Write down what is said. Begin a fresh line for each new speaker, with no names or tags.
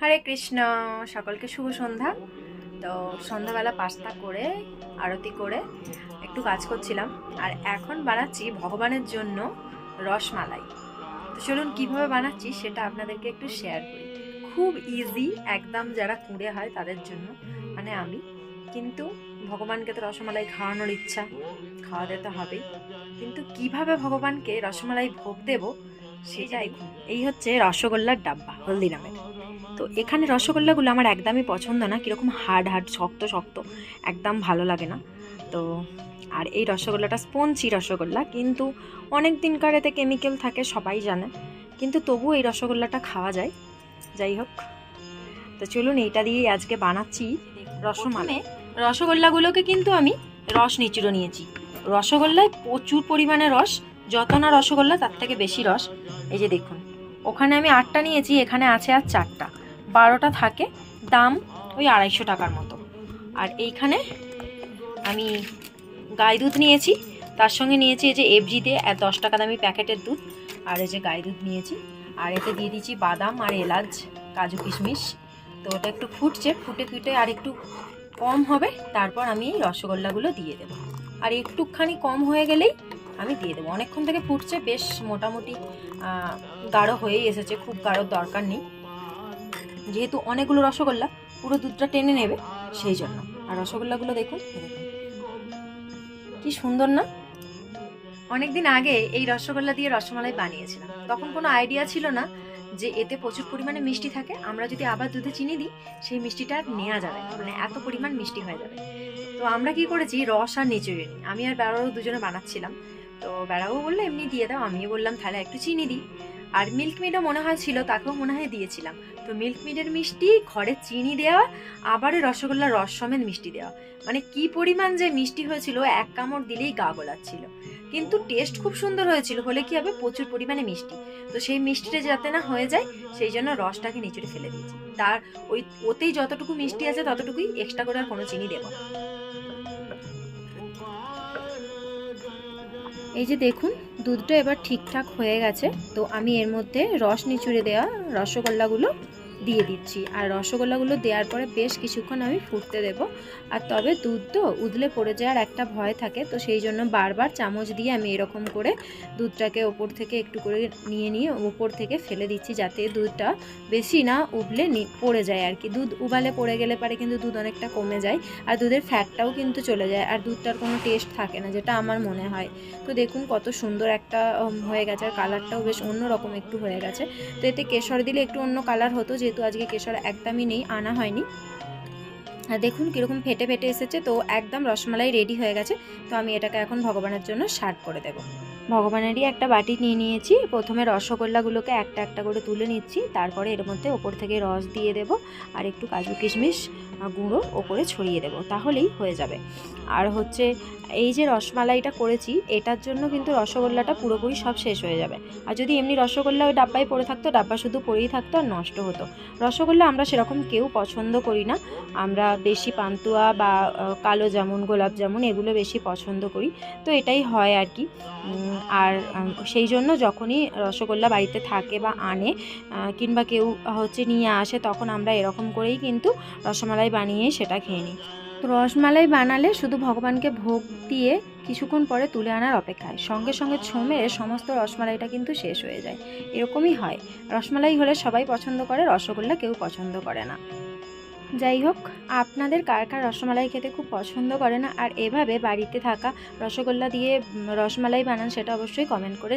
হরে কৃষ্ণ, সকলকে শুভ সন্ধ্যা। তো সন্ধ্যাবেলা পাস্তা করে, আরতি করে একটু কাজ করছিলাম। আর এখন বানাচ্ছি ভগবানের জন্য রসমালাই। তো চলুন কীভাবে বানাচ্ছি সেটা আপনাদেরকে একটু শেয়ার করি। খুব ইজি একদম যারা কুঁড়ে হয় তাদের জন্য মানে আমি। কিন্তু ভগবানকে তো রসমালাই খাওয়ানোর ইচ্ছা, খাওয়াতে তো হবেই। কিন্তু কীভাবে ভগবানকে রসমালাই ভোগ দেব সেটাই। এই হচ্ছে রসগোল্লার ডাব্বা হলদিরামের তো এখানে রসগোল্লাগুলো আমার একদমই পছন্দ না, কীরকম হার্ড হার্ড, শক্ত শক্ত, একদম ভালো লাগে না। তো আর এই রসগোল্লাটা স্পঞ্জি রসগোল্লা, কিন্তু অনেক দিনকার এতে কেমিক্যাল থাকে, সবাই জানে। কিন্তু তবু এই রসগোল্লাটা খাওয়া যায়। যাই হোক, তো চলুন এইটা দিয়েই আজকে বানাচ্ছি রসমালাই। রসগোল্লাগুলোকে কিন্তু আমি রস নিচুড়ো নিয়েছি। রসগোল্লায় প্রচুর পরিমাণে রস যত না রসগোল্লা, তার থেকে বেশি রস। এই যে দেখুন, ওখানে আমি আটটা নিয়েছি, এখানে আছে আর চারটা। বারোটা থাকে, দাম ওই আড়াইশো টাকার মতো। আর এইখানে আমি গাই দুধ নিয়েছি, তার সঙ্গে নিয়েছি এই যে এফজিতে দশ টাকা দামি প্যাকেটের দুধ, আর এই যে গাই দুধ নিয়েছি। আর এতে দিয়ে দিয়েছি বাদাম আর এলাচ, কাজু কিশমিশ। তো ওটা একটু ফুটছে, ফুটে ফুটে আর একটু কম হবে, তারপর আমি এই রসগোল্লাগুলো দিয়ে দেবো। আর একটুখানি কম হয়ে গেলেই আমি দিয়ে দেবো। অনেকক্ষণ থেকে ফুটছে, বেশ মোটামুটি গাঢ় হয়েই এসেছে, খুব গাঢ় দরকার নেই। যেহেতু অনেকগুলো রসগোল্লা, পুরো দুধটা টেনে নেবে সেই জন্য। আর রসগোল্লাগুলো দেখুন কি সুন্দর না? অনেকদিন আগে এই রসগোল্লা দিয়ে রসমালাই বানিয়েছিলাম। তখন কোনো আইডিয়া ছিল না যে এতে প্রচুর পরিমাণে মিষ্টি থাকে। আমরা যদি আবার দুধে চিনি দিই, সেই মিষ্টিটা আর নেওয়া যাবে মানে এত পরিমাণ মিষ্টি হয়ে যাবে। তো আমরা কি করেছি, রস আর নিচুড়ে আমি আর বেড়াও দুজনে বানাচ্ছিলাম। তো বেড়াও বলল এমনি দিয়ে দাও, আমিও বললাম তাহলে একটু চিনি দিই। আর মিল্ক মিডও মনে হয় ছিল, তাকেও মনে হয় দিয়েছিলাম। তো মিল্ক মিডের মিষ্টি, ঘরে চিনি দেওয়া আবার রসগোল্লার রস সমেত মিষ্টি দেওয়া। মানে কি পরিমাণ যে মিষ্টি হয়েছিল, এক কামড় দিলেই গা গোলাচ্ছিল। কিন্তু টেস্ট খুব সুন্দর হয়েছিল, হলে কি হবে? প্রচুর পরিমাণে মিষ্টি। তো সেই মিষ্টিটা যাতে না হয়ে যায়, সেই জন্য রসটাকে নিচুড়ে ফেলে দিয়েছি। তার ওই, ওতেই যতটুকু মিষ্টি আছে, ততটুকুই এক্সট্রা করে আর কোনো চিনি দেবো এই যে দেখুন, দুধটা এবার ঠিকঠাক হয়ে গেছে। তো আমি এর মধ্যে রস নিচুড়ে দেওয়া রসগোল্লাগুলো দিয়ে দিচ্ছি। আর রসগোল্লাগুলো দেওয়ার পরে বেশ কিছুক্ষণ আমি ফুটতে দেব। আর তবে দুধ তো উদলে পড়ে যাওয়ার একটা ভয় থাকে, তো সেই জন্য বারবার চামচ দিয়ে আমি এরকম করে দুধটাকে ওপর থেকে একটু করে নিয়ে নিয়ে ওপর থেকে ফেলে দিচ্ছি, যাতে দুধটা বেশি না উবলে পড়ে যায় আর কি। দুধ উবালে পড়ে গেলে পারে কিন্তু দুধ অনেকটা কমে যায়, আর দুধের ফ্যাটটাও কিন্তু চলে যায়, আর দুধটার কোনো টেস্ট থাকে না, যেটা আমার মনে হয়। তো দেখুন কত সুন্দর একটা হয়ে গেছে, আর কালারটাও বেশ অন্যরকম একটু হয়ে গেছে। তো এতে কেশর দিলে একটু অন্য কালার হতো যেহেতু আজকে কেশর একদমই নেই, আনা হয়নি। আর দেখুন কীরকম ফেটে ফেটে এসেছে, তো একদম রসমালাই রেডি হয়ে গেছে, তো আমি এটাকে এখন ভগবানের জন্য সার্ভ করে দেব। ভগবানেরই একটা বাটি নিয়ে নিয়েছি। প্রথমে রসগোল্লাগুলোকে একটা একটা করে তুলে নিচ্ছি। তারপরে এর মধ্যে ওপর থেকে রস দিয়ে দেব আর একটু কাজু কিশমিশ গুঁড়ো ওপরে ছড়িয়ে দেব। তাহলেই হয়ে যাবে। আর হচ্ছে এই যে রসমালাইটা করেছি, এটার জন্য কিন্তু রসগোল্লাটা পুরোপুরি সব শেষ হয়ে যাবে। আর যদি এমনি রসগোল্লা ওই ডাব্বায় পড়ে থাকতো, ডাব্বা শুধু পড়েই থাকতো আর নষ্ট হতো। রসগোল্লা আমরা সেরকম কেউ পছন্দ করি না। আমরা বেশি পান্তুয়া বা কালো জামুন গোলাপ জামুন এগুলো বেশি পছন্দ করি। তো এটাই হয় আর কি। আর সেই জন্য যখনই রসগোল্লা বাড়িতে থাকে বা আনে কিংবা কেউ হচ্ছে নিয়ে আসে, তখন আমরা এরকম করেই কিন্তু রসমালাই বানিয়ে সেটা খেয়ে নিই। তো রসমালাই বানালে শুধু ভগবানকে ভোগ দিয়ে কিছুক্ষণ পরে তুলে আনার অপেক্ষায়। সঙ্গে সঙ্গে ছমে সমস্ত রসমালাইটা কিন্তু শেষ হয়ে যায়। এরকমই হয়। রসমালাই হলে সবাই পছন্দ করে, রসগোল্লা কেউ পছন্দ করে না। যাই হোক, আপনাদের কার কার রসমালাই খেতে খুব পছন্দ করে না আর এভাবে বাড়িতে থাকা রসগোল্লা দিয়ে রসমালাই বানান সেটা অবশ্যই কমেন্ট করে